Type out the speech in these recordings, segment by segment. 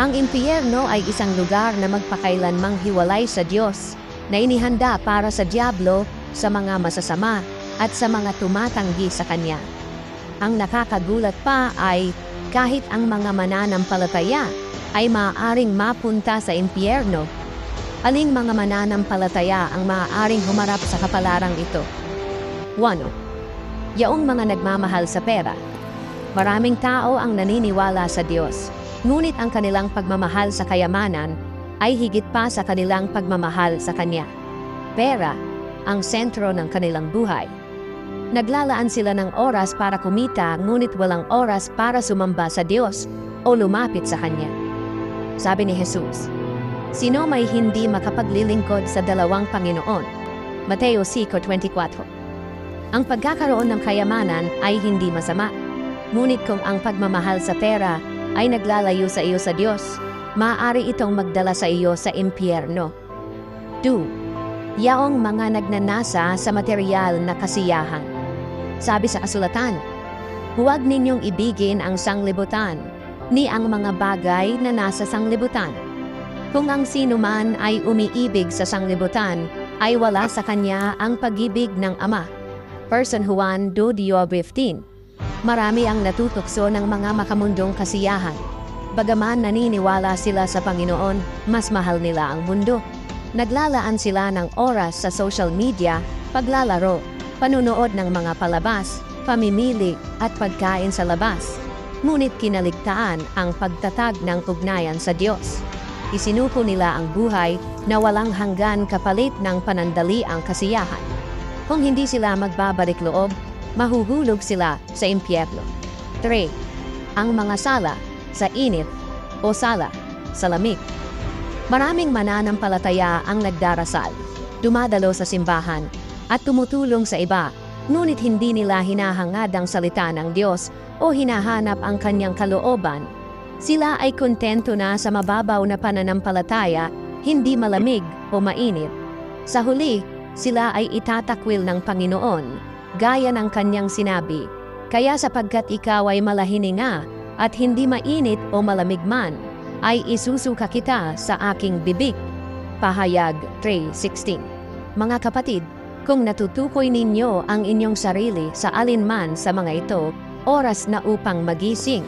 Ang impyerno ay isang lugar na magpakailanmang hiwalay sa Diyos, na inihanda para sa Diablo, sa mga masasama, at sa mga tumatanggi sa Kanya. Ang nakakagulat pa ay kahit ang mga mananampalataya ay maaaring mapunta sa impyerno. Aling mga mananampalataya ang maaaring humarap sa kapalarang ito? 1. Yaong mga nagmamahal sa pera. Maraming tao ang naniniwala sa Diyos, ngunit ang kanilang pagmamahal sa kayamanan ay higit pa sa kanilang pagmamahal sa Kanya. Pera ang sentro ng kanilang buhay. Naglalaan sila ng oras para kumita ngunit walang oras para sumamba sa Diyos o lumapit sa Kanya. Sabi ni Jesus, Sino may hindi makapaglilingkod sa dalawang Panginoon? Mateo 5.24 Ang pagkakaroon ng kayamanan ay hindi masama. Ngunit kung ang pagmamahal sa pera ay naglalayo sa iyo sa Diyos, maaari itong magdala sa iyo sa impyerno. 2. Yaong mga nagnanasa sa material na kasiyahan. Sabi sa kasulatan, Huwag ninyong ibigin ang sanglibutan, ni ang mga bagay na nasa sanglibutan. Kung ang sino man ay umiibig sa sanglibutan, ay wala sa kanya ang pag-ibig ng Ama. 1 Juan 2.15 Marami ang natutukso ng mga makamundong kasiyahan. Bagaman naniniwala sila sa Panginoon, mas mahal nila ang mundo. Naglalaan sila ng oras sa social media, paglalaro, panunood ng mga palabas, pamimili at pagkain sa labas. Ngunit kinaligtaan ang pagtatag ng ugnayan sa Diyos. Isinuko nila ang buhay na walang hanggan kapalit ng panandaliang kasiyahan. Kung hindi sila magbabalik loob, mahuhulog sila sa impyerno. 3. Ang mga sala sa init o sala sa lamig. Maraming mananampalataya ang nagdarasal, dumadalo sa simbahan, at tumutulong sa iba, ngunit hindi nila hinahangad ang salita ng Diyos o hinahanap ang kanyang kalooban. Sila ay kontento na sa mababaw na pananampalataya, hindi malamig o mainit. Sa huli, sila ay itatakwil ng Panginoon, gaya ng kanyang sinabi, Kaya sapagkat ikaw ay malahininga at hindi mainit o malamig man, ay isusuka kita sa aking bibig. Pahayag 3.16 Mga kapatid, kung natutukoy ninyo ang inyong sarili sa alinman sa mga ito, oras na upang magising.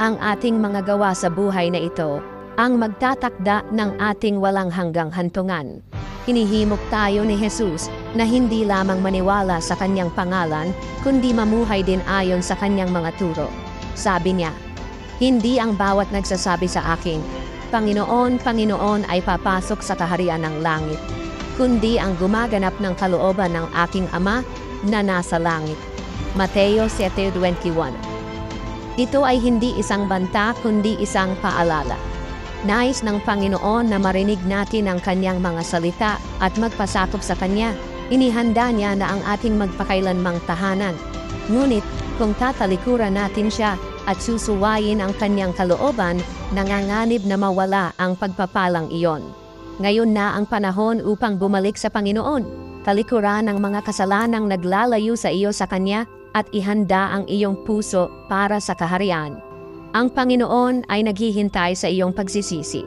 Ang ating mga gawa sa buhay na ito, ang magtatakda ng ating walang hanggang hantungan. Hinihimok tayo ni Jesus na hindi lamang maniwala sa kanyang pangalan, kundi mamuhay din ayon sa kanyang mga turo. Sabi niya, hindi ang bawat nagsasabi sa akin, Panginoon, Panginoon ay papasok sa kaharian ng langit, kundi ang gumaganap ng kalooban ng aking Ama na nasa langit. Mateo 7.21 Ito ay hindi isang banta kundi isang paalala. Nais ng Panginoon na marinig natin ang kanyang mga salita at magpasakop sa kanya. Inihanda niya na ang ating magpakailanmang tahanan. Ngunit kung tatalikuran natin siya at susuwayin ang kanyang kalooban, nanganganib na mawala ang pagpapalang iyon. Ngayon na ang panahon upang bumalik sa Panginoon. Talikuran ang mga kasalanang naglalayo sa iyo sa Kanya at ihanda ang iyong puso para sa kaharian. Ang Panginoon ay naghihintay sa iyong pagsisisi.